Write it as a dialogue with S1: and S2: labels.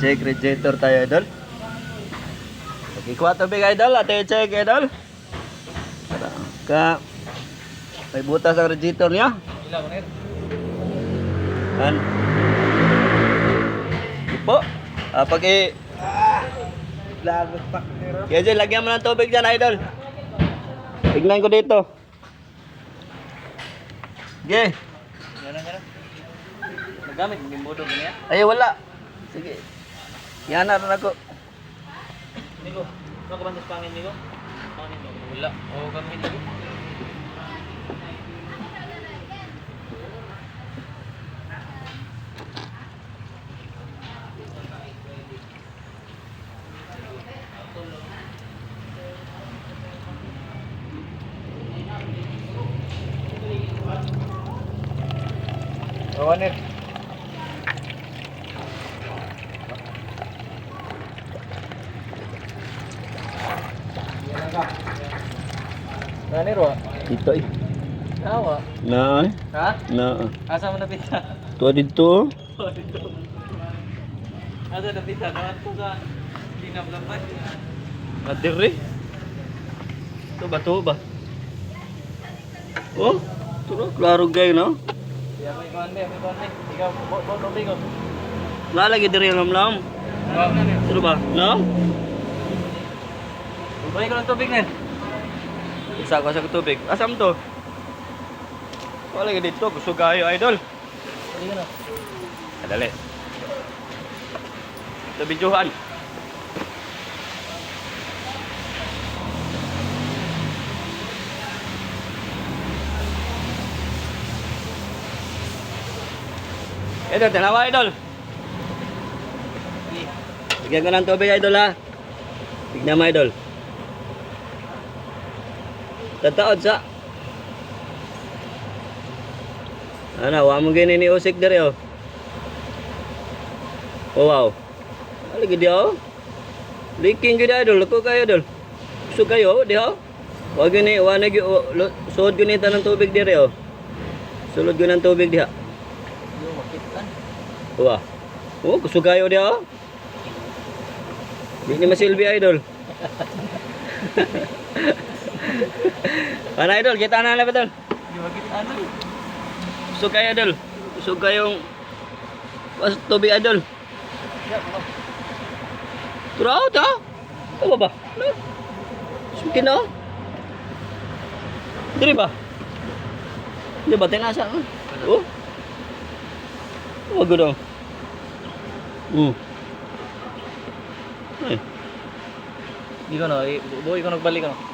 S1: check radiator tayo idol. Pagkikuha tubig idol, ate check idol. Ka may butas ang radiator niya.
S2: Ilang ulit?
S1: An. Ipo. Ah, pag i
S2: Lagot pa.
S1: Kaya dyan, lagyan mo ng tubig dyan, idol. Tignan ko dito. Sige.
S2: Yan yan. Nagamit mo yung budog niya.
S1: Ay, wala. Sige. Yan na rin ako.
S2: Nigo, ano ka ba sa pangin nigo? Pangin nigo. Wala. O gamit nigo. Rawanir. Rawanir wa?
S1: Dito eh.
S2: Awa.
S1: Na, eh.
S2: Ha?
S1: na.
S2: Asa mo napita?
S1: Tuwa dito.
S2: Oh, dito. Asa napita? Nawan ko sa dinablampay.
S1: Adire. Ito ba, ito ba? Oh, na. Klaro kayo, no?
S2: Ya, may be, may be. Ikaw, bo, bo, bo, bigo.
S1: Lalagi diri ang lamlam. Ito ba? No?
S2: Balik ko ng tubig na.
S1: Isa ko sa tubig. Asam to? Wala ka dito. Gusto kayo, idol.
S2: Balik ko na.
S1: Dali. Ito videohan. Idol, tanawa idol. Bigyan ko ng tubig idol ha. Tignan mo idol. Tataod sa. Ano, wa mo gini ni usik dari oh. Oh wow. Ano gidi oh? Leaking gidi idol, ko kayo idol. Gusto kayo di oh? Wa gini, wa na oh, lo- suod gini ta ng tubig diri oh. Sulod ko ng tubig diha.
S2: Yo.
S1: Wa. Oh, gusto kayo di oh. Di ni masilbi idol. Ano idol, kita na lang idol. Gusto kayo idol. Gusto kayong was tubig idol. Turaw ta. Ano ba? Ano? Sukin na. Diri ba? Di ba tinasa? Oh. Wag daw. Hmm. Ay.
S2: Di ko no, boy ko nagbalik ko no.